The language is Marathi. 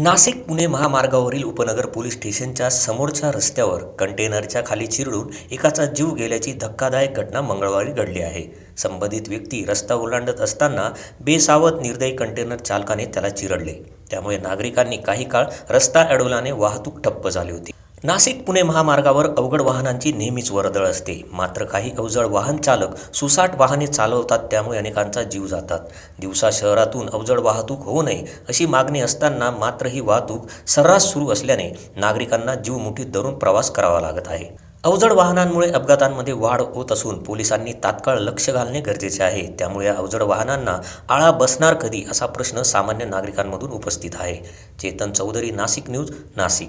नाशिक पुणे महामार्गावरील उपनगर पोलीस स्टेशनच्या समोरच्या रस्त्यावर कंटेनरच्या खाली चिरडून एकाचा जीव गेल्याची धक्कादायक घटना मंगळवारी घडली आहे. संबंधित व्यक्ती रस्ता ओलांडत असताना बेसावध निर्दयी कंटेनर चालकाने त्याला चिरडले. त्यामुळे नागरिकांनी काही काळ रस्ता अडवल्याने वाहतूक ठप्प झाली होती. नाशिक पुणे महामार्गावर अवघड वाहनांची नेहमीच वर्दळ असते. मात्र काही अवजड वाहन चालक सुसाट वाहने चालवतात त्यामुळे अनेकांचा जीव जातात. दिवसा शहरातून अवजड वाहतूक होऊ नये अशी मागणी असताना मात्र ही वाहतूक सर्रास सुरू असल्याने नागरिकांना जीव मुठीत धरून प्रवास करावा लागत आहे. अवजड वाहनांमुळे अपघातांमध्ये वाढ होत असून पोलिसांनी तात्काळ लक्ष घालणे गरजेचे आहे. त्यामुळे या अवजड वाहनांना आळा बसणार कधी असा प्रश्न सामान्य नागरिकांमधून उपस्थित आहे. चेतन चौधरी नाशिक न्यूज नाशिक.